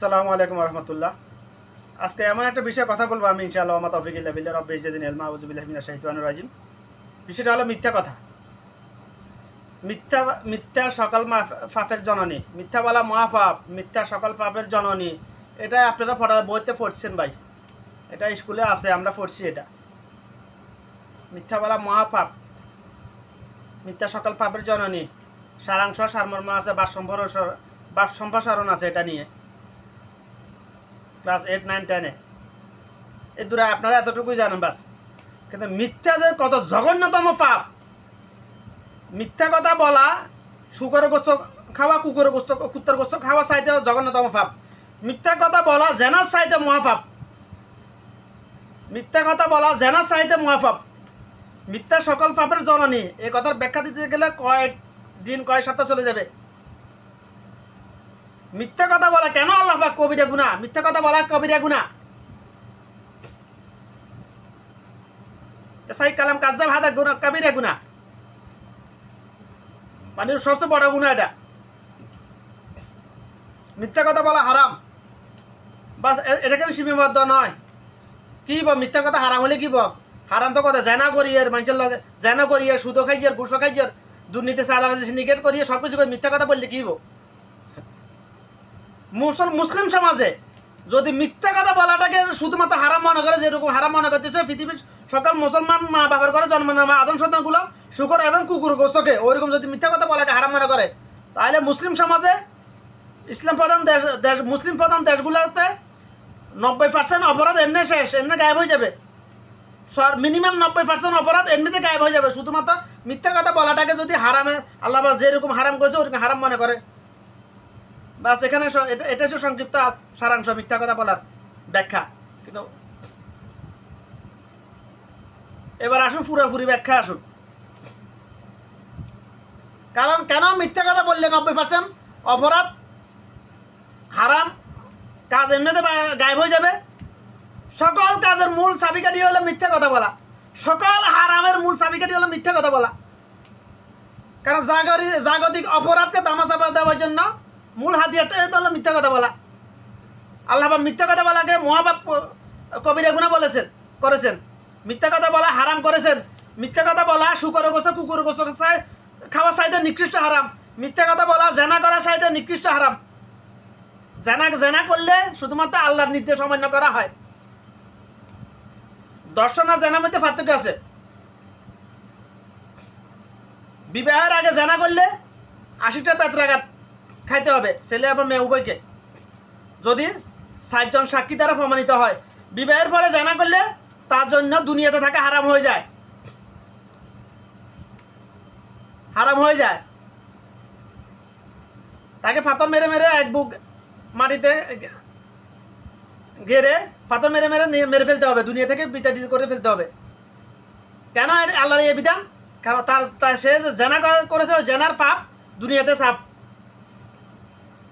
আসসালামু আলাইকুম রহমতুল্লাহ আজকে এমন একটা বিষয়ে কথা বলব আমি, ইনশাআল্লাহ আমার তফিকুল্লাহ বিল্লাহ, রব্বে ইজাদিন এলমা আউজুবিল্লাহ মিনা শাহিদানুর রাজিম। বিষয়টা হলো মিথ্যা কথা। মিথ্যা মিথ্যা সকল পাপের জননী। মিথ্যা বলা মহাপাপ, মিথ্যা সকল পাপের জননী। এটা আপনারা পড়া, বইতে পড়ছেন ভাই। এটা স্কুলে আছে, আমরা পড়ছি এটা। মিথ্যা বলা মহাপাপ, মিথ্যা সকল পাপের জননী। সারাংশ সারমর্ম আছে বাপ সম্প্রসারণ আছে এটা নিয়ে। ক্লাস এইট নাইন টেনে এ। দূরে আপনারা এতটুকুই জানেন বাস। কিন্তু মিথ্যা যে কত জঘন্যতম পাপ। মিথ্যা কথা বলা শুকরের গোস্ত খাওয়া কুকুরের গোস্ত, কুত্তার গোস্ত খাওয়া চাইতে জঘন্যতম পাপ। মিথ্যা কথা বলা জেনার চাইতে মহাপাপ। মিথ্যা কথা বলা জেনার চাইতে মহাপাপ। মিথ্যা সকল পাপের জননী। এই কথার ব্যাখ্যা দিতে গেলে কয়েক দিন, কয়েক সপ্তাহ চলে যাবে। মিথ্যা কথা বলা কেন আল্লাহ পাক কবিরা গুণা মিথ্যা কথা বলা কবিরা গুণা সাই কালাম কাজা ভাদা গুণা কবিরা গুণা মানে সবচেয়ে বড় গুণা এটা। মিথ্যা কথা বলা হারাম। বাস এটা কেন সীমাবদ্ধ নয়? কি বল মিথ্যা কথা হারাম হলে কি বল হারাম তো কথা, জেনা করি আর মানুষের লগে, জেনা করি আর সুদো খাই আর ঘুষো খাই আর দুর্নীতি সাদাবাজি সিন্ডিকেট করি সব কিছু মিথ্যা কথা বললে কি বল মুসল মুসলিম সমাজে যদি মিথ্যা কথা বলাটাকে শুধুমাত্র হারাম মনে করে, যেরকম হারাম মনে করতেছে পৃথিবীর সকল মুসলমান মা বাবার করে জন্ম নেওয়া আদম সন্তানগুলো, শুকর এবং কুকুর গোস্তকে ওইরকম যদি মিথ্যা কথা বলাকে হারাম মনে করে, তাহলে মুসলিম সমাজে ইসলাম প্রধান দেশ দেশ, মুসলিম প্রধান দেশগুলোতে নব্বই পার্সেন্ট অপরাধ এমনি শেষ, এমনি গায়েব হয়ে যাবে। সর মিনিমাম নব্বই পার্সেন্ট অপরাধ এমনিতে গায়েব হয়ে যাবে। শুধুমাত্র মিথ্যা কথা বলাটাকে যদি হারামে, আল্লাহ যেরকম হারাম করেছে, ওরকম হারাম মনে করে। বাস, এখানে এটা হচ্ছে সংক্ষিপ্ত সারাংশ মিথ্যা কথা বলার ব্যাখ্যা। কিন্তু এবার আসুন পুরোপুরি ব্যাখ্যা আসুন। কারণ কেন মিথ্যা কথা বললে নব্বই পার্সেন্ট অপরাধ, হারাম, কাজ এমনিতে গায়েব হয়ে যাবে। সকল কাজের মূল চাবিকাঠি হলো মিথ্যা কথা বলা। সকল হারামের মূল চাবিকাঠি হলো মিথ্যা কথা বলা। কারণ জাগরি জাগতিক অপরাধকে তামাশা দেওয়ার জন্য মূল হাতিয়ারটা হলো মিথ্যা কথা বলা। আল্লাহ পাক মিথ্যা কথা বলাকে মহাবাপ কবিরা গুণা বলেছেন করেছেন মিথ্যা কথা বলা হারাম করেছেন মিথ্যা কথা বলা শুকর গোসা কুকুর চাই খাওয়া চাইতে নিকৃষ্ট হারাম মিথ্যা কথা বলা জেনা করা চাইতে নিকৃষ্ট হারাম জেনা জেনা করলে শুধুমাত্র আল্লাহর নির্দেশ অমান্য করা হয়। দর্শন আর জেনার মধ্যে পার্থক্য আছে। বিবাহের আগে জানা করলে আশিটা পেত্রাঘাত খাইতে হবে, ছেলে এবং মেয়ে, উভয়কে। যদি ষাটজন সাক্ষী দ্বারা প্রমাণিত হয়, বিবাহের পরে জানা করলে তার জন্য দুনিয়াতে থাকা হারাম হয়ে যায়। হারাম হয়ে যায়। তাকে পাথর মেরে মেরে এক বুক মাটিতে ঘেরে পাথর মেরে মেরে মেরে ফেলতে হবে, দুনিয়া থেকে বিতাড়িত করে ফেলতে হবে। কেন আল্লাহর এই বিধান? কারণ তার সে জেনা করেছে জেনার পাপ দুনিয়াতে সাপ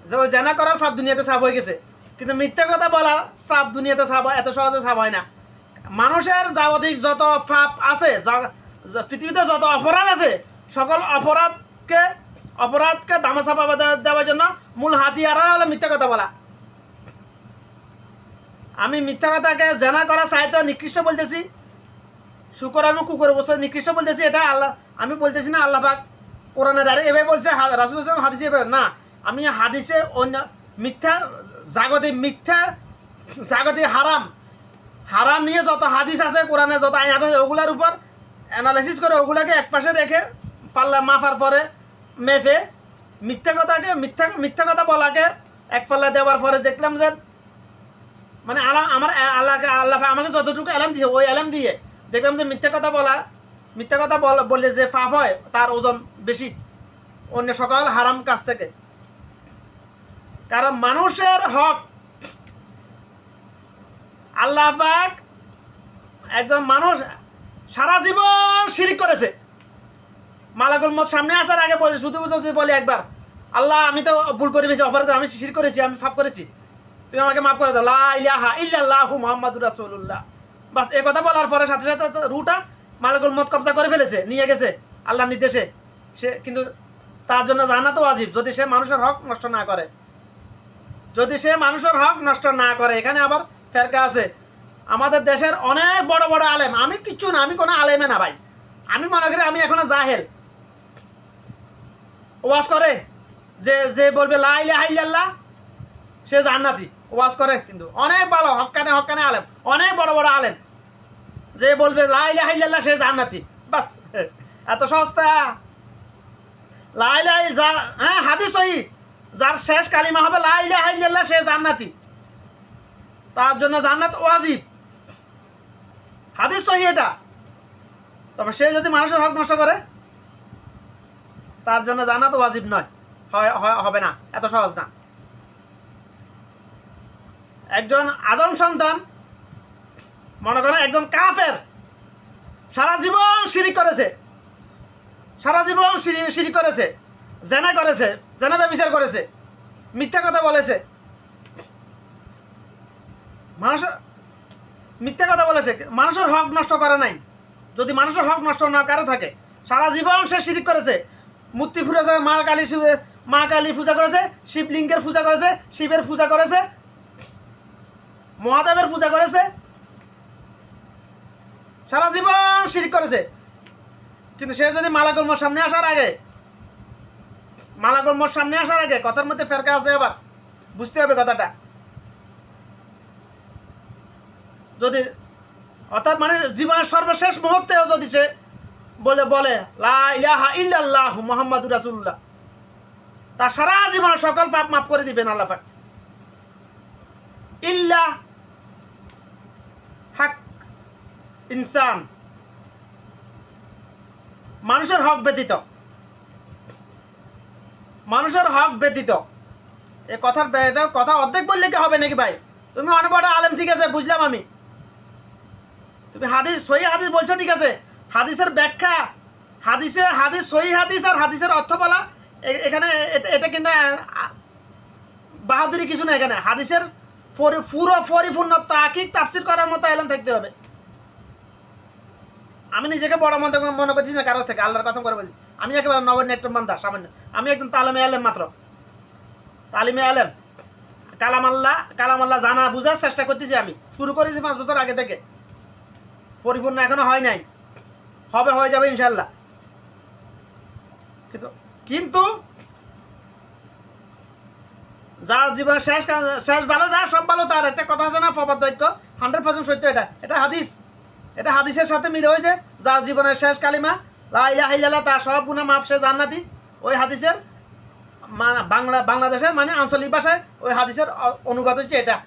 যে ওই জেনা করার পাপ দুনিয়াতে সাপ হয়ে গেছে। কিন্তু মিথ্যা কথা বলা পাপ দুনিয়াতে সাপ এত সহজে সাপ হয় না। মানুষের যাবতীয় যত পাপ আছে পৃথিবীতে যত অপরাধ আছে, সকল অপরাধকে অপরাধকে দামাশা পাবা দেওয়ার জন্য মূল হাতিয়ার হলো মিথ্যা কথা বলা। আমি মিথ্যা কথাকে জেনা করা সাহিত্য নিকৃষ্ট বলতেছি। শুকর এবং কুকুর বস্তু নিকৃষ্ট বলতেছি, এটা আল্লাহ আমি বলতেছি না আল্লাহ পাক কোরআনে ডাইরেক্ট এভাবে বলছে রাসুল হাদিসে এভাবে না আমি হাদিসে অন্য মিথ্যা, জাগতিক মিথ্যা, জাগতিক হারাম। হারাম নিয়ে যত হাদিস আছে, কোরআনে যত আইন আছে, ওগুলার উপর অ্যানালাইসিস করে ওগুলাকে এক পাশে রেখে পাল্লা মাফার পরে মেফে মিথ্যা কথাকে, মিথ্যা মিথ্যা কথা বলাকে এক পাল্লা দেওয়ার পরে দেখলাম যে মানে আলা আমার আল্লাহকে, আল্লাহ আমাকে যতটুকু অ্যালাম দিয়ে, ওই অ্যালাম দিয়ে দেখলাম যে মিথ্যা কথা বলা, মিথ্যা কথা বল যে ফাফ হয়, তার ওজন বেশি। অন্য সকল হারাম কাছ থেকে। কারণ মানুষের হক। আল্লাহ পাক একজন মানুষ সারা জীবন শিরিক করেছে। মালাকুল মত সামনে আসার আগে বলে, শুধু যদি বলে একবার, আল্লাহ, আমি তো ভুল করে ফেলেছি, অপরাধ, আমি শির করেছি, আমি ফাপ করেছি। তুমি আমাকে মাফ করে দাও। লা ইলাহা ইল্লাল্লাহু মুহাম্মাদুর রাসূলুল্লাহ। বাস এই কথা বলার পরে সাথে সাথে রুটা মালাকুল মত কবজা করে ফেলেছে, নিয়ে গেছে আল্লাহর নির্দেশে। সে কিন্তু তার জন্য জানা তো আজীব যদি সে মানুষের হক নষ্ট না করে। যদি সে মানুষের হক নষ্ট না করে, এখানে আবার ফেরকা আছে। আমাদের দেশের অনেক বড় বড় আলেম, আমি কিচ্ছু না, আমি কোনো আলেমে না ভাই। আমি মনে করি আমি এখনও জাহেল। ওয়াজ করে যে যে বলবে লাইলে হাইল্লাহ সে জান্নাতি। ওয়াজ করে কিন্তু। অনেক ভালো, হকানে হকানে আলেম, অনেক বড় বড় আলেম। যে বলবে লাইলে হাইল্লাহ সে জান্নাতি। বাস, এত সস্তা। লাইলাই যা হ্যাঁ হাদিস ওই যার শেষ কালিমা হবে লাইলা হাইল্লাহ সে জান্নাতি। তার জন্য জান্নাত ওয়াজিব। হাদিস সহি এটা। তবে সে যদি মানুষের হক নষ্ট করে, তার জন্য জান্নাত ওয়াজিব নয়। হবে না। এত সহজ না। একজন আদম সন্তান, মনে করেন একজন কাফের, সারা জীবন শিরিক করেছে। সারা জীবন সিঁড়ি সিঁড়ি করেছে। জেনা করেছে, জেনা ব্যবচার করেছে, মিথ্যা কথা বলেছে। মানুষ মিথ্যা কথা বলেছে, মানুষের হক নষ্ট করে নাই। যদি মানুষের হক নষ্ট না করে থাকে, সারা জীবন সে শিরিক করেছে। মূর্তি করে মা কালী মা কালী পূজা করেছে, শিবলিঙ্গের পূজা করেছে, শিবের পূজা করেছে, মহাদেবের পূজা করেছে। সারা জীবন শিরিক করেছে। কিন্তু সে যদি মালাকুল সামনে আসার আগে মালাকুল মোর সামনে আসার আগে কথার মধ্যে ফেরকা আছে আবার বুঝতে হবে কথাটা। যদি, অর্থাৎ মানে জীবনের সর্বশেষ মুহূর্তেও যদি সে বলে বলে, লা ইলাহা ইল্লাল্লাহ মুহাম্মাদুর তার সারা জীবনের সকল পাপ মাফ করে দিবেন আল্লাহ পাক। ইল্লা হাক ইনসান। মানুষের হক ব্যতীত। মানুষের হক ব্যতীত। এ কথার এটা কথা অর্ধেক বললে কি হবে নাকি ভাই? তুমি অনেক বড় আলেম, ঠিক আছে, বুঝলাম আমি। তুমি হাদিস, সহি হাদিস বলছো, ঠিক আছে। হাদিসের ব্যাখ্যা, হাদিসে হাদিস, সহি হাদিস আর হাদিসের অর্থ বলা এখানে এটা- কিন্তু বাহাদুরি কিছু না এখানে। হাদিসের পরি- পুরো পরিপূর্ণ তাকিক তাফসির করার মতো এলাম থাকতে হবে। আমি নিজেকে বড় মনে করছি না কারোর থেকে, আল্লাহর কসম করে বলছি। আমি একেবারে নবীন একটা বান্ধা সামান্য। আমি একজন তালেমে আলেম মাত্র। তালিমে আলেম। কালাম আল্লাহ কালাম আল্লাহ জানা বোঝার চেষ্টা করতেছি আমি। শুরু করেছি পাঁচ বছর আগে থেকে। পরিপূর্ণ এখনও হয় নাই। হবে, হয়ে যাবে ইনশাল্লাহ। কিন্তু কিন্তু যার জীবনের শেষ শেষ ভালো, যার সব ভালো, তার একটা কথা আছে না, ফবাদ বাক্য। হান্ড্রেড পার্সেন্ট সত্য এটা। এটা হাদিস। এটা হাদিসের সাথে মিলে হয়েছে। যার জীবনের শেষ কালিমা লাইলা তার সব গুণা মাপ সে জান্নাতি। ওই হাদিসের বাংলা বাংলাদেশের মানে আঞ্চলিক ভাষায় ওই হাদিসের অনুবাদ হচ্ছে এটা।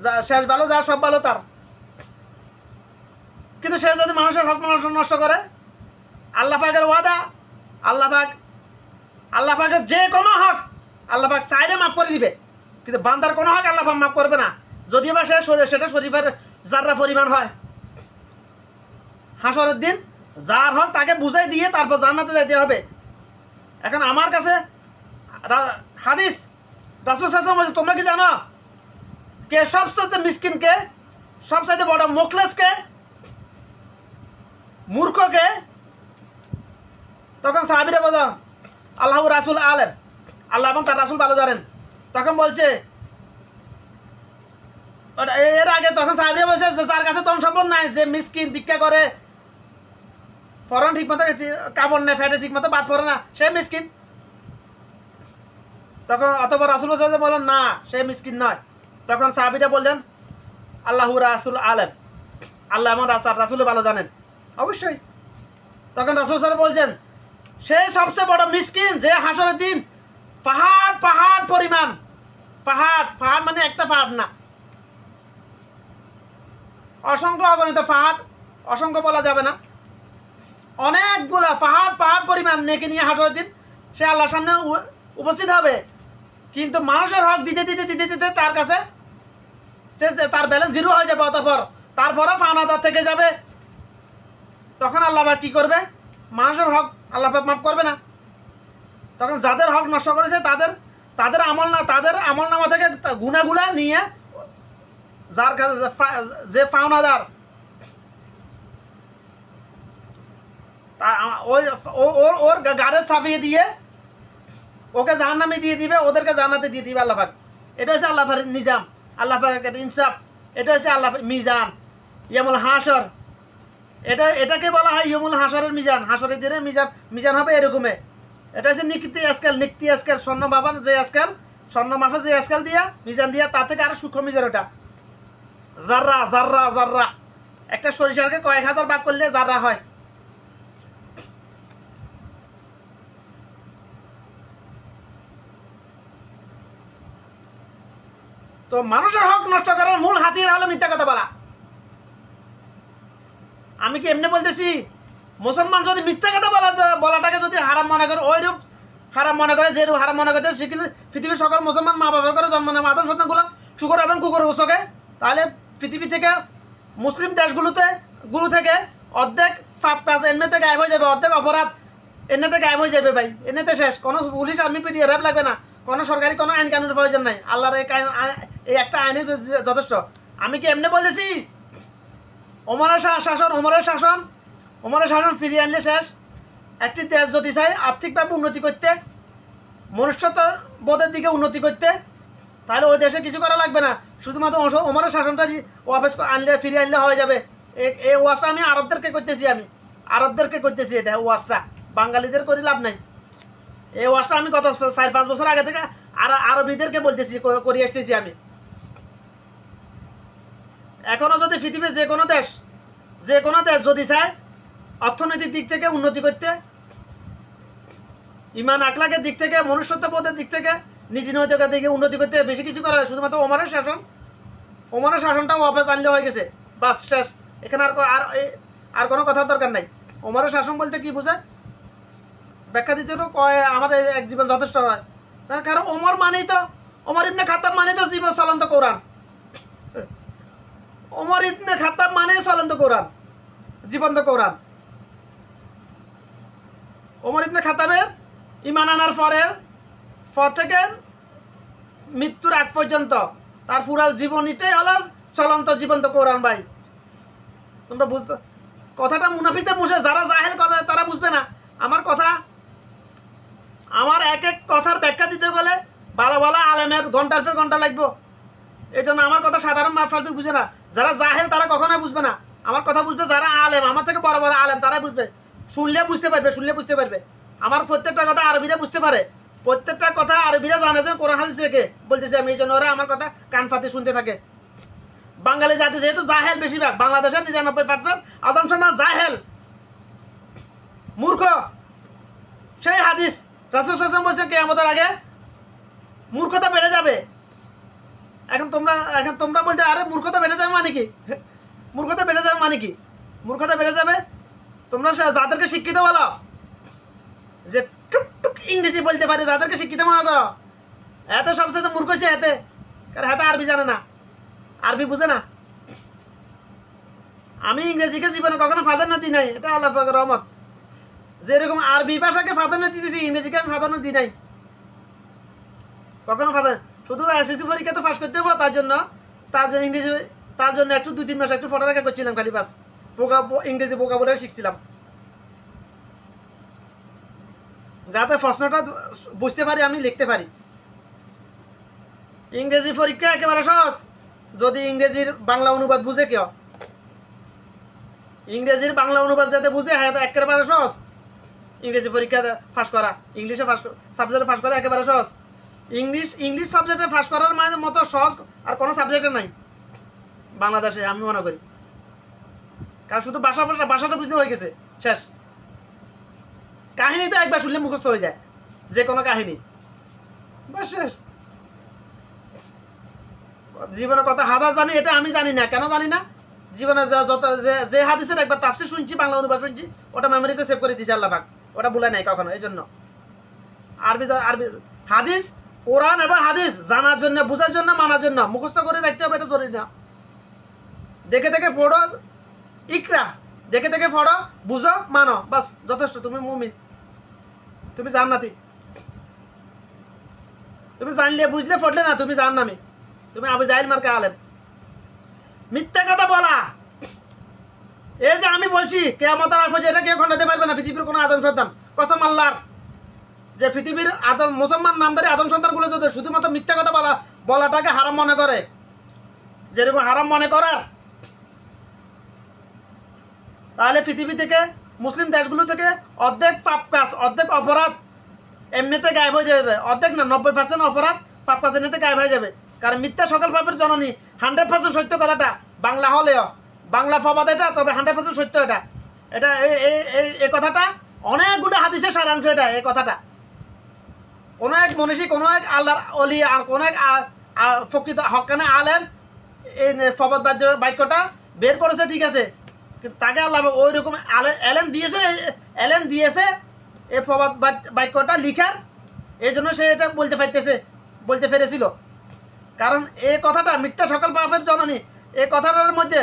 যা শেষ ভালো, যা সব ভালো তার। কিন্তু সে যদি মানুষের হক নষ্ট- করে, আল্লাহ পাকের ওয়াদা, আল্লাহ পাক আল্লাহ যে কোনো হক আল্লাহ পাক চাইলে মাফ করে দিবে। কিন্তু বান্দার কোনো হক আল্লাহ মাফ করবে না। যদিও বা সে সেটা শরীফের যাররা পরিমাণ হয়। হাসরের দিন যার হক তাকে বুঝাই দিয়ে তারপর জান্নাতে যাইতে হবে। এখন আমার কাছে হাদিস রাসুল হাসান বলছে, তোমরা কি জানো কে সবসাথে মিসকিন কে? সবসাথে বড় মোখলেস কে? মূর্খ কে? তখন সাহাবিরা বলো আল্লাহ রাসুল আলেম। আল্লাহ এবং তার রাসুল ভালো জানেন। তখন বলছে এর আগে তখন সাহাবিরা বলছে যে, যার কাছে তখন সম্পদ নাই, যে মিসকিন ভিক্ষা করে ফরন ঠিক মতো কাপড় নেয় ফ্যাটে ঠিক মতো বাদ পরে না, সে মিসকিন। তখন অথবা রাসুল হোসেন বললেন, না, সে মিসকিন নয়। তখন সাহাবিরা বললেন, আল্লাহু রাসুল আলেম। আল্লাহ এবং তার রাসুলে ভালো জানেন। অবশ্যই। তখন রাসুল স্যার বলছেন, সে সবচেয়ে বড় মিসকিন, যে হাসরের দিন পাহাড় পাহাড় পরিমাণ, পাহাড় পাহাড় মানে একটা পাহাড় না। অসংখ্য অগণিত পাহাড়, অসংখ্য বলা যাবে না। অনেকগুলা পাহাড় পাহাড় পরিমাণ নেকে নিয়ে হাসরের দিন সে আল্লাহর সামনে উপস্থিত হবে। কিন্তু মানুষের হক দিতে দিতে দিতে দিতে তার কাছে সে তার ব্যালেন্স জিরো হয়ে যাবে অতপর। তারপরও ফাওনা তার থেকে যাবে। তখন আল্লাহ কি করবে? মানুষের হক আল্লাহ মাফ করবে না। তখন যাদের হক নষ্ট করেছে তাদের তাদের আমল না, তাদের আমল নামা থেকে গুনাগুলা নিয়ে যার কাছে যে ফাওনাদার তা- ওই, ওর ওর গাড়ে চাপিয়ে দিয়ে, ওকে জাহান্নামে দিয়ে দিবে, ওদেরকে জান্নাতে দিয়ে দিবে আল্লাহ পাক। এটা হচ্ছে আল্লাহ নিজাম, আল্লাহ পাকের ইনসাফ। এটা হচ্ছে আল্লাহ মিজান, ইয়ামুল হাসর এটা, এটাকে বলা হয় ইয়মুল হাসরের মিজান। হাসরের দিনে মিজান মিজান হবে এরকমে। এটা হচ্ছে নিকতি স্কেল নিকতি স্কেল স্বর্ণ মাপান যে স্কেল স্বর্ণ মাপা যে স্কেল দিয়া, মিজান দিয়া, তার থেকে আরও সূক্ষ্ম মিজান ওটা। জাররা জাররা জাররা। একটা সরিষাকে কয়েক হাজার ভাগ করলে জাররা হয়। তো মানুষের হক নষ্ট করার মূল হাতিয়ার হলো মিথ্যা কথা বলা। আমি কি এমনি বলতেছি? মুসলমান যদি মিথ্যা কথা বলা বলাটাকে যদি হারাম মনে করে ওই রূপ হারাম মনে করে যে রূপ হারাম মনে করে শিখিলে পৃথিবীর সকল মুসলমান মা বাবার করে জন্ম নেয় আদম সন্তানগুলো শুকর এবং কুকুর উৎসকে, তাহলে পৃথিবী থেকে মুসলিম দেশগুলোতে গুলো থেকে অর্ধেক ফাঁপ পাঁচ এমনিতে গায়েব হয়ে যাবে, অর্ধেক অপরাধ এমনিতে গায়েব হয়ে যাবে ভাই, এমনিতে শেষ। কোনো পুলিশ, আর্মি, পিটিয়ে র্যাব লাগবে না। কোনো সরকারি কোনো আইন কানুনের প্রয়োজন নাই। আল্লাহর এই এই একটা আইনের যথেষ্ট। আমি কি এমনি বলতেছি? ওমরের শা- শাসন, ওমরের শাসন ওমরের শাসন ফিরিয়ে আনলে শেষ। একটি দেশ যদি চাই আর্থিকভাবে উন্নতি করতে মনুষ্যত্ব বোধের দিকে উন্নতি করতে, তাহলে ওই দেশে কিছু করা লাগবে না। শুধুমাত্র ওমরের শাসনটা ওয়াপেস আনলে, ফিরিয়ে আনলে হয়ে যাবে। এই ওয়াজটা আমি আরবদেরকে করতেছি আমি। আরবদেরকে করতেছি এটা ওয়াজটা। বাঙালিদের করে লাভ নাই। এই ওয়াজটা আমি গত চার পাঁচ বছর আগে থেকে আর আরবিদেরকে বলতেছি করে আসতেছি আমি। এখনও যদি পৃথিবীর যে কোনো দেশ, যে কোনো দেশ যদি চায় অর্থনৈতিক দিক থেকে উন্নতি করতে, ইমান আখলাকের দিক থেকে, মনুষ্যত্ববোধের দিক থেকে, নীতি নৈতিকতার দিকে উন্নতি করতে বেশি কিছু করা শুধুমাত্র ওমারের শাসন ওমারের শাসনটা ওয়াপেস আনলে হয়ে গেছে। বাস, শেষ। এখানে আর আর আর কোনো কথার দরকার নাই। ওমারের শাসন বলতে কি বোঝায়? ব্যাখ্যা দিতে কয় আমার এক জীবন যথেষ্ট নয়। কারণ ওমর মানেই তো ওমর ইবনে খাতাব মানেই তো জীবন চলন্ত কোরআন। ওমর ইবনে খাতাব মানে চলন্ত কোরআন, জীবন্ত কোরআন। ওমর ইবনে খাতাবের ইমান আনার পরের পর থেকে মৃত্যুর আগ পর্যন্ত তার পুরো জীবনীটাই হলো চলন্ত জীবন্ত কোরআন ভাই। তোমরা বুঝতে কথাটা মুনাফিতে বুঝে, যারা জাহেল কথা তারা বুঝবে না। আমার কথা, আমার এক এক কথার ব্যাখ্যা দিতে গেলে ভালো ভালো আলেমের ঘণ্টার পর ঘণ্টা লাগবো। এই জন্য আমার কথা সাধারণ মাফালবি বুঝে না। যারা জাহেল, তারা কখনোই বুঝবে না। আমার কথা বুঝবে যারা আলেম, আমার থেকে বড় বড় আলেম, তারাই বুঝবে। শুনলে বুঝতে পারবে, শুনলে বুঝতে পারবে। আমার প্রত্যেকটা কথা আরবিরা বুঝতে পারে। প্রত্যেকটা কথা আরবিরা জানে যে কোরআন হাদিস থেকে। বলতেছি, আমি এই জন্য ওরা আমার কথা কান ফাতে শুনতে থাকে। বাঙালি জাতি যেহেতু জাহেল বেশিরভাগ, বাংলাদেশের নিরানব্বই পার্সেন্ট আদম সন্তান জাহেল। মূর্খ। সেই হাদিস রাসুল বলছে, কেয়ামতের আগে মূর্খতা বেড়ে যাবে। এখন তোমরা এখন তোমরা বলছো আরে মূর্খতা বেড়ে যাবে মানে কি? মূর্খতা বেড়ে যাবে মানে কি? মূর্খতা বেড়ে যাবে? তোমরা যাদেরকে শিক্ষিত বলো, যে টুক টুক ইংরেজি বলতে পারে, যাদেরকে শিক্ষিত মনে করো। এত সবচেয়ে মূর্খ হচ্ছে এতে। কারণ এত আরবি জানে না। আরবি বুঝে না। আমি ইংরেজিকে জীবনে কখনো প্রাধান্য দিই নাই। এটা আল্লাহ পাকের রহমত। যেরকম আরবি ভাষাকে প্রাধান্য দিতেছি, ইংরেজিকে আমি প্রাধান্য দিই নাই। কখনো প্রাধান্য শুধু এসএসসি পরীক্ষা তো পাস করতে হব, তার জন্য তার জন্য ইংরেজি, তার জন্য একটু দুই, তিন মাস একটু ফটোরেখা করছিলাম খালি বাস। বোকা ইংরেজি বলে শিখছিলাম। যাতে প্রশ্নটা বুঝতে পারি, আমি লিখতে পারি। ইংরেজি পরীক্ষা একেবারে সহজ। যদি ইংরেজির বাংলা অনুবাদ বুঝে কেউ। ইংরেজির বাংলা অনুবাদ যাতে বুঝে হ্যাঁ একেবারে সহজ। ইংরেজি পরীক্ষা ফাঁস করা ইংলিশে ফাঁস সাবজেক্টে ফাঁস করা একেবারে সহজ। ইংলিশ ইংলিশ সাবজেক্টে ফাঁস করার মানে মতো সহজ আর কোনো সাবজেক্টে নাই। বাংলাদেশে, আমি মনে করি। কারণ শুধু ভাষা ভাষা ভাষাটা বুঝতে হয়ে গেছে। শেষ। কাহিনী তো একবার শুনলে মুখস্থ হয়ে যায়। যে কোনো কাহিনী। বাস শেষ। জীবনের কথা হাজার জানি, এটা আমি জানি না। কেন জানি না? জীবনে যত যে- যে হাদিসের একবার তাপসি শুনছি, বাংলা অনুবাদ শুনছি, ওটা মেমোরিতে সেভ করে দিয়েছে আল্লাহ পাক। ওটা ভুলে নাই কখনো, এই জন্য। আরবি আরবি হাদিস কোরআন এবং হাদিস জানার জন্য, বোঝার জন্য, মানার জন্য, মুখস্থ করে রাখতে হবে, এটা জরুরি না। দেখে দেখে পড়ো, ইকরা। দেখে দেখে পড়ো, বুঝো, মানো, বাস, যথেষ্ট, তুমি মুমিন। তুমি জান জান্নাতি। তুমি জানলে, বুঝলে, পড়লে না, তুমি জান নামি তুমি আবু জাহিল মার্কা আলেম। মিথ্যা কথা বলা। এই যে আমি বলছি কেয়ামত রাখব যে এটা কেউ খণ্ডাতে পারবে না, পৃথিবীর কোনো আদম সন্তান কসম আল্লাহর। যে পৃথিবীর আদম, মুসলমান নামদারি আদম সন্তানগুলো যদি শুধুমাত্র মিথ্যা কথা বলা, বলাটাকে হারাম মনে করে? যেরকম হারাম মনে করার? তাহলে পৃথিবী থেকে, মুসলিম দেশগুলো থেকে অর্ধেক পাপ কাজ, অর্ধেক অপরাধ এমনিতে গায়েব হয়ে যাবে। অর্ধেক না, নব্বই পার্সেন্ট অপরাধ পাপ কাজ এমনিতে গায়েব হয়ে যাবে। কারণ মিথ্যা সকল পাপের জননী, হান্ড্রেড পার্সেন্ট সত্য কথাটা। বাংলা হলেও, বাংলা ফবাদ এটা, তবে হান্ড্রেড পার্সেন্ট সত্য এটা। এটা এই কথাটা অনেকগুলো হাদিসের সারাংশ এটা এই কথাটা। কোনো এক মনীষী, কোনো এক আল্লাহর অলি আর কোনো এক ফকিত হকানে আলেম এই বাদ্য বাক্যটা বের করেছে, ঠিক আছে। কিন্তু তাকে আল্লাহ ওই রকম এলেন দিয়েছে এলেন দিয়েছে এই ফবাদ বাক্যটা লিখার। এই জন্য সে এটা বলতে পারতেছে, বলতে পেরেছিল। কারণ এই কথাটা মিথ্যা সকল পাপের জননী, এই কথাটার মধ্যে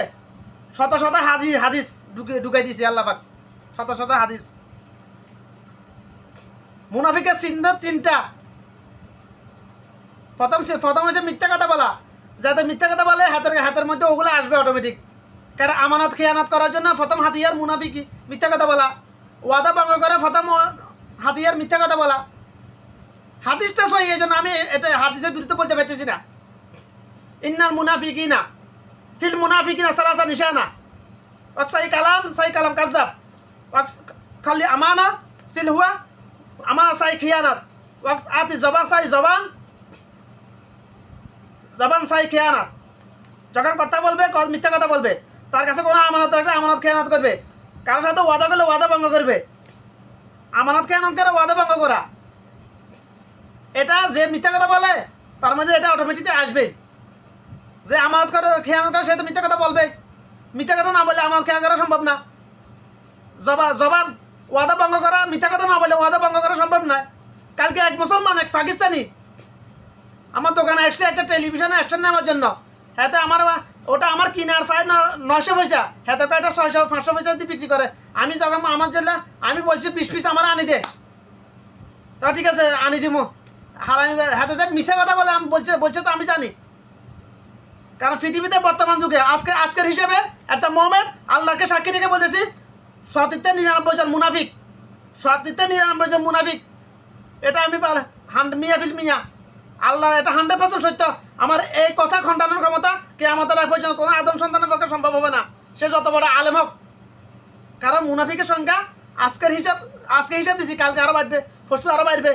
শত শত হাজি হাদিস ঢুকে ঢুকাই দিয়েছে আল্লাহ পাক। শত শত হাদিস। মুনাফিকের চিহ্ন তিনটা। প্রথম প্রথম হচ্ছে মিথ্যা কথা বলা। যাতে মিথ্যা কথা বলে হাতের হাতের মধ্যে ওগুলো আসবে অটোমেটিক কারণ আমানত, খেয়ানত করার জন্য প্রথম হাতিয়ার মুনাফিকি মিথ্যা কথা বলা। ওয়াদা ভঙ্গ করে প্রথম হাতিয়ার মিথ্যা কথা বলা। হাদিসটা সহি, এই জন্য আমি এটা হাদিসের বিরুদ্ধে বলতে পারতেছি না। ইন্নাল মুনাফিকিনা ফিল মুনাফিকিনা সালাসা নিশানা। ওয়াক সাই কালাম সাই কালাম কাজাব খালি আমানা ফিল হুয়া আমানা সাই খিয়ানাত। আতি জবান চাই, জবান। জবান চাই খেয়ানাত। যখন কথা বলবে মিথ্যা কথা বলবে। তার কাছে কোনো আমানত রাখলে আমানত খেয়ানত করবে। কারোর সাথে ওয়াদা করলে ওয়াদা ভঙ্গ করবে। আমানত খেয়ানত করে ওয়াদা ভঙ্গ করা। এটা যে মিথ্যা কথা বলে, তার মধ্যে এটা অটোমেটিক আসবে। যে আমানত করে, খেয়ানত করে, সে তো মিথ্যা কথা বলবে। মিথ্যা কথা না বললে আমানত খেয়াল করা সম্ভব না। জবা জবান ওয়াদা ভঙ্গ করা, মিথ্যা কথা না বলে ওয়াদা ভঙ্গ করা সম্ভব নয়। কালকে এক মুসলমান, এক পাকিস্তানি, আমার দোকানে এসছে একটা টেলিভিশনে স্ট্যান্ড নেওয়ার জন্য। হ্যাঁ তো আমার ওটা আমার কিনার প্রায় নশো পয়সা। হ্যাঁ তো এটা ছয়শো, পাঁচশো পয়সা দিয়ে বিক্রি করে। আমি যখন আমার জন্য আমি বলছি, বিশ পিস আমার আনি দে। তা ঠিক আছে, আনি দিমু। আর আমি হাতে যে মিশে কথা বলে আমি বলছে বলছে তো আমি জানি। কারণ পৃথিবীতে বর্তমান যুগে আজকে আজকের হিসেবে একটা মোহামেদ আল্লাহকে সাক্ষী রেখে বলতেছি সতীর্থে নিরানব্বই জন মুনাফিক। সতীর্থে নিরানব্বই জন মুনাফিক। এটা আমি হান্ড মিয়া ফিল মিয়া। আল্লাহ, এটা হান্ড্রেড পার্সেন্ট সত্য। আমার এই কথা খণ্ডানোর ক্ষমতা কে আমাদের পর্যন্ত কোনো আদম সন্তানের পক্ষে সম্ভব হবে না। সে যত বড় আলেম হোক। কারণ মুনাফিকের সংখ্যা আজকের হিসাব আজকে হিসাব দিছি, কালকে আরও বাড়বে, পরশু আরও বাড়বে,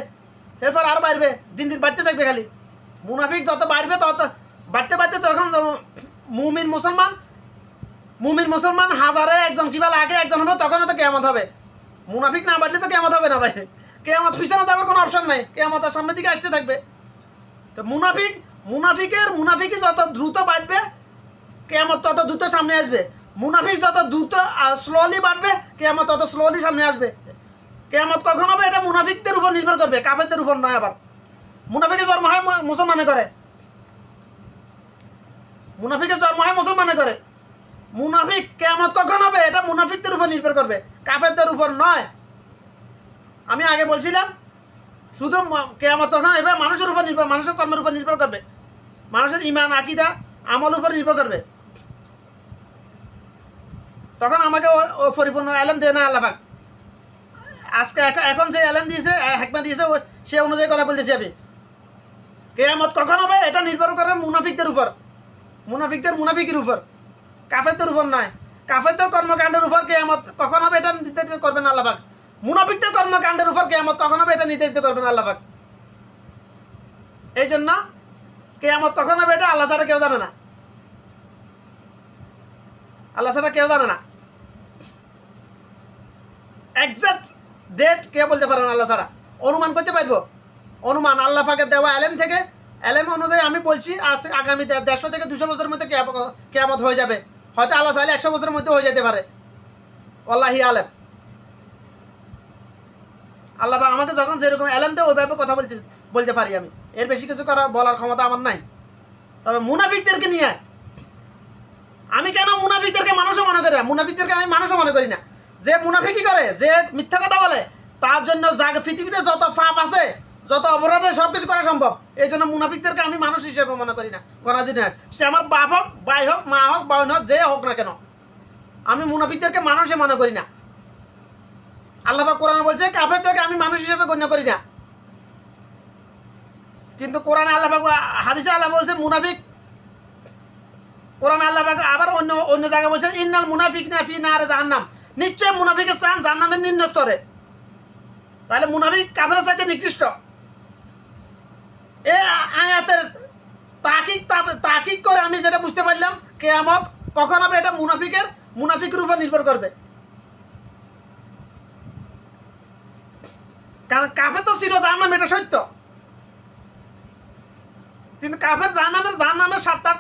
এরপর আরও বাড়বে, দিন দিন বাড়তে থাকবে খালি। মুনাফিক যত বাড়বে তত বাড়তে বাড়তে তখন মুমিন মুসলমান মুমিন মুসলমান হাজারে একজন কিবা লাগে, একজন হবে তখনও তো কেয়ামত হবে। মুনাফিক না বাড়লে তো কেয়ামত হবে না ভাই। কেয়ামত পিছনে যাওয়ার কোনো অপশন নাই। কেয়ামত আর সামনের দিকে আসতে থাকবে। তো মুনাফিক, মুনাফিকের মুনাফিকে যত দ্রুত বাড়বে, কেয়ামত তত দ্রুত সামনে আসবে। মুনাফিক যত দ্রুত স্লোলি বাড়বে, কেয়ামত তত স্লোলি সামনে আসবে। কেয়ামত কখন হবে? এটা মুনাফিকদের উপর নির্ভর করবে, কাফেরদের উপর নয় আবার। মুনাফিকের জন্ম হয় মুসলমানে করে মুনাফিকের জন্ম হয় মুসলমানে করে মুনাফিক কেয়ামত কখন হবে? এটা মুনাফিকদের উপর নির্ভর করবে, কাফেরদের উপর নয়। আমি আগে বলছিলাম, শুধু কেয়ামত তখন এবার মানুষের উপর নির্ভর, মানুষের কর্মের উপর নির্ভর করবে। মানুষের ইমান আকিদা, আমল উপর নির্ভর করবে। তখন আমাকে ও- পরিপূর্ণ এলেম দেয় না আল্লাহাক আজকে এখন- যে এলেম দিয়েছে হেকমা দিয়েছে সে অনুযায়ী কথা বলতেছি আমি। কেয়ামত কখন হবে? এটা নির্ভর করে মুনাফিকদের উপর। মুনাফিকদের মুনাফিকের উপর। কাফেরদের উপর নয়। কাফেরদের কর্মকাণ্ডের উপর কেয়ামত কখন হবে এটা নির্ধারিত করবেন আল্লাহাক মুনাফিকদের কর্মকাণ্ডের উপর কেয়ামত কখন হবে এটা নির্ধারিত করবেন আল্লাহাক এই জন্য কেয়ামত কখন হবে এটা আল্লাহ ছাড়া কেউ জানে না। আল্লাহ ছাড়া কেউ জানে না। একজাক্ট ডেট কে বলতে পারে না আল্লাহ ছাড়া। অনুমান করতে পারব। অনুমান আল্লাহ ফাঁকে দেওয়া এলেম থেকে। এলেম অনুযায়ী আমি বলছি, আজ আগামী দেড়শো থেকে দুশো বছরের মধ্যে কেয়ামত হয়ে যাবে। হয়তো আল্লাহ চাইলে একশো বছরের মধ্যে হয়ে যেতে পারে। আল্লাহি আলেম। আল্লাহ আমাকে যখন যেরকম এলেম দেয় ওইভাবে কথা বলতে বলতে পারি আমি। এর বেশি কিছু করার বলার ক্ষমতা আমার নাই। তবে মুনাফিকদেরকে নিয়ে আমি কেন মুনাফিকদেরকে মানুষও মনে করি না? মুনাফিকদেরকে আমি মানুষও মনে করি না। যে মুনাফিকি করে, যে মিথ্যা কথা বলে, তার জন্য পৃথিবীতে যত ফাপ আছে যত অপরাধ সব কিছু করা সম্ভব। এই জন্য মুনাফিকদেরকে আমি মানুষ হিসেবে মনে করি না। গণাধীন সে আমার বাপ হোক, ভাই হোক, মা হোক, বোন হোক, যে হোক না কেন। আমি মুনাফিকদেরকে মানুষই মনে করি না। আল্লাহ কোরআন বলছে, কাফেরদেরকে আমি মানুষ হিসেবে গণ্য করি না। কিন্তু কোরআনে আল্লাহ হাদিসে আল্লাহ বলছে, মুনাফিক, কোরআন আল্লাহ আবার অন্য অন্য জায়গায় বলছে, ইন্নাল মুনাফিক না ফি না নারে জাহান্নাম। নিশ্চয় মুনাফিকের স্থান জাহান্নামের নিম্ন স্তরে তাহলে মুনাফিক কাফের চাইতে নিকৃষ্ট। এ আয়াতের তাকিক তাকিক করে আমি যেটা বুঝতে পারলাম, কেয়ামত কখন হবে এটা মুনাফিকের মুনাফিকের উপর নির্ভর করবে। কারণ কাফে তো ছিল জাহান্নাম, এটা সত্য। কিন্তু কাফের জাহান্নামের জাহান্নামের সাতটা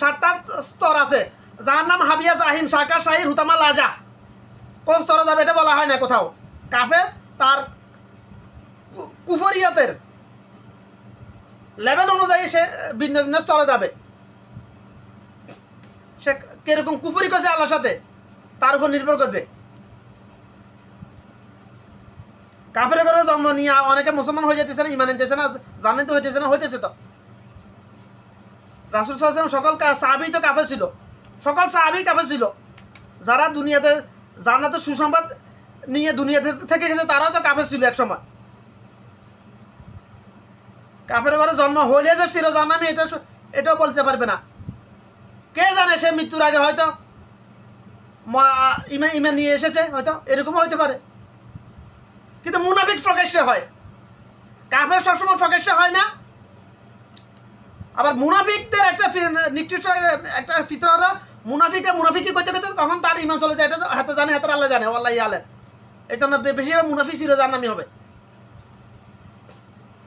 সাতটা স্তর আছে। জাহান্নাম হাবিয়া জাহিম শাকা শাহির হুতামা লাজা। কোন স্তরে যাবে এটা বলা হয় না কোথাও। কাফের তার কুফরিয়তের লেভেল অনুযায়ী সে ভিন্ন ভিন্ন স্তরে যাবে। সে কীরকম কুফরি করছে আল্লাহর সাথে, তার উপর নির্ভর করবে। কাফের ঘরে জন্ম নিয়ে অনেকে মুসলমান হয়ে যেতেছে না ইমান আনতেছে না জানেন তো হইতেছে না, হইতেছে তো। রাসুল সাল্লাম সকল সাহাবি তো কাফে ছিল। সকল সাহাবি কাফে ছিল। যারা দুনিয়াতে জান্নাতে সুসংবাদ নিয়ে দুনিয়াতে থেকে গেছে, তারাও তো কাফে ছিল একসময় কাফের ঘরে জন্ম হলে যে ছিল জানামি এটা এটাও বলতে পারবে না। কে জানে সে মৃত্যুর আগে হয়তো ইমা ইমান নিয়ে এসেছে, হয়তো এরকমও হইতে পারে। কিন্তু মুনাফিক প্রকাশ্যে হয়। কাফের সবসময় প্রকাশ্যে হয় না। আবার মুনাফিকদের একটা নির্দিষ্ট একটা ফিতরা হলো মুনাফিকটা মুনাফিকি করতে করতে তখন তার ইমান চলে যায়। এটা হাতে জানে হাতের আল্লাহ জানে আল্লাহ আলে এই জন্য বেশি মুনাফি যার নামই হবে।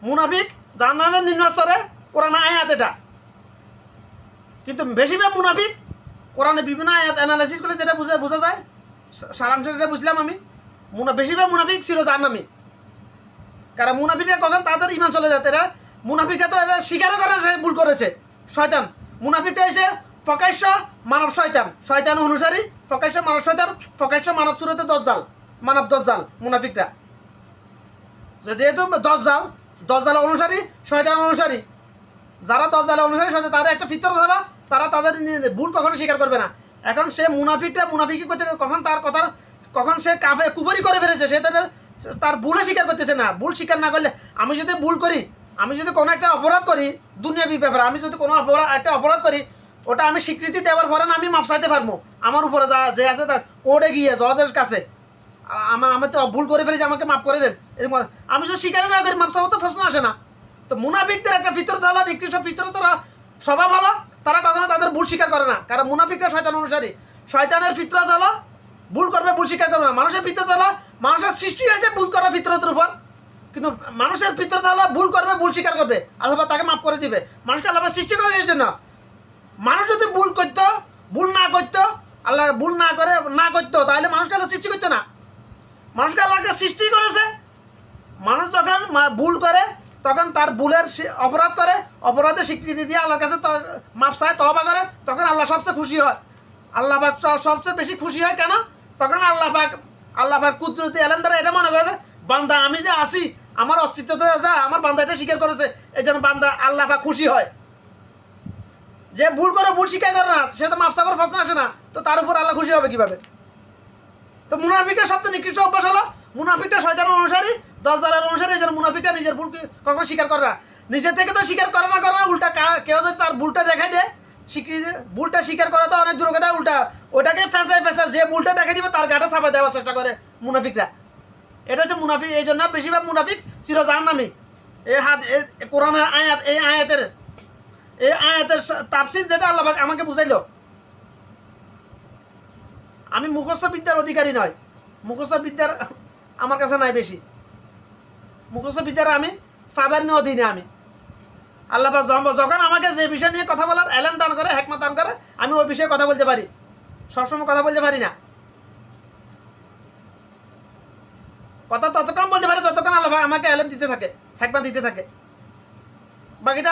মুনাফিক যার নামের নিম্ন স্তরে কোরআন আয়াত এটা। কিন্তু বেশিরভাগ মুনাফিক কোরআনে বিভিন্ন আয়াত অ্যানালাইসিস করে যেটা বুঝে বোঝা যায় সারাংশ যেটা বুঝলাম আমি, মুনা বেশিরভাগ মুনাফিক ছিল যার নামই কারণ মুনাফিকরা কখন তাদের ইমান চলে যায় এরা মুনাফিকরা তো এরা স্বীকারও করে সে ভুল করেছে। শয়তান। মুনাফিকটা হয়েছে প্রকাশ্য মানব শয়তান। শয়তান অনুসারী প্রকাশ্য মানব শয়তান প্রকাশ্য মানব সুরতে দজ্জাল। মানব দজ্জাল মুনাফিকরা যে যেহেতু দজ্জাল দজ্জাল অনুসারী, শয়তান অনুসারী। যারা দজ্জাল অনুসারী, শয়তান, তারা একটা ফিতর হলো তারা তাদের ভুল কখনো স্বীকার করবে না। এখন সে মুনাফিকটা মুনাফিকি করতে কখন তার কথার কখন সে কাফে কুফরি করে ফেলেছে, সে তার তার ভুলে স্বীকার করতেছে না। ভুল স্বীকার না করলে আমি যদি ভুল করি, আমি যদি কোনো একটা অপরাধ করি, দুনিয়াবি ব্যাপারে, আমি যদি কোনো অপরাধ একটা অপরাধ করি, ওটা আমি স্বীকৃতি দেওয়ার পরে না আমি মাপ চাইতে পারব। আমার উপরে যা যে আছে তার কোর্টে গিয়ে জজের কাছে আমার আমি তো ভুল করে ফেলেছি, আমাকে মাফ করে দেন। আমি যদি স্বীকার না করি মাপ চাওয়ার তো প্রশ্ন আসে না। তো মুনাফিকদের একটা ফিতরত হলো নিকৃষ্ট হলো স্বভাব হলো তারা কখনো তাদের ভুল স্বীকার করে না। কারণ মুনাফিকরা শয়তান অনুসারী। শয়তানের ফিতরত হলো ভুল করবে, ভুল স্বীকার করবে না। মানুষের ফিতরত হলো মানুষের সৃষ্টি হয়েছে, ভুল করা ফিতরতের উপর। কিন্তু মানুষের ফিতরত হলো ভুল করবে, ভুল স্বীকার করবে, আল্লাহ তাকে মাফ করে দিবে। মানুষকে আল্লাহ সৃষ্টি করে এই জন্য। মানুষ যদি ভুল করতো, ভুল না করতো, আল্লাহ ভুল না করে, না করতো, তাহলে মানুষকে আল্লাহ সৃষ্টি করতো না। মানুষকে আল্লাহকে সৃষ্টি করেছে মানুষ যখন ভুল করে তখন তার ভুলের অপরাধ করে অপরাধের স্বীকৃতি দিয়ে আল্লাহর কাছে মাপ চায় তবা করে তখন আল্লাহ সবচেয়ে খুশি হয়। আল্লাহ পাক সবচেয়ে বেশি খুশি হয় কেন? তখন আল্লাহ পাক আল্লাহ পাক কুদরতি এলেন দ্বারা এটা মনে করে যে, বান্দা আমি যে আছি আমার অস্তিত্বতে যা আমার বান্দা এটা স্বীকার করেছে এই জন্য বান্দা আল্লাহ পাক খুশি হয়। যে ভুল করে ভুল স্বীকার করে না সে তো মাপ চাবার প্রশ্ন আসে না তো তার উপর আল্লাহ খুশি হবে কীভাবে? তো মুনাফিকের সবচেয়ে নিকৃষ্ট অভ্যাস হলো মুনাফিকটা শয়তান অনুসারী জালের অনুসারী, এই জন্য মুনাফিকটা নিজের ভুলকে কখনো স্বীকার করে না। নিজের থেকে তো স্বীকার করে না করে না, উল্টা কেউ যদি তার ভুলটা দেখাই দেয়, স্বীকৃতি ভুলটা স্বীকার করা তো অনেক দূর কথা উল্টা ওটাকে ফেঁসায় ফেঁসা যে ভুলটা দেখাই দিবে, তার গাটা চাপা দেওয়ার চেষ্টা করে মুনাফিকরা। এটা হচ্ছে মুনাফিক, এই জন্য বেশিরভাগ মুনাফিক চির জাহান্নামী এই হাত কোরআনের আয়াত, এই আয়াতের এই আয়াতের সা- যেটা আল্লাহ আমাকে বুঝাইল। আমি মুখস্থ বিদ্যার অধিকারী নয়। মুখস্থ বিদ্যার আমার কাছে নাই বেশি। মুখস্থ বিদ্যার আমি প্রাধান্য অধীনে আমি। আল্লাহ যখন- আমাকে যে বিষয় নিয়ে কথা বলার এলেন দান করে হেকমত দান করে, আমি ওই বিষয়ে কথা বলতে পারি। সবসময় কথা বলতে পারি না। কথা ততক্ষণ বলতে পারি যতক্ষণ আল্লাহ আমাকে এলেম দিতে থাকে হেকমত দিতে থাকে। বাকিটা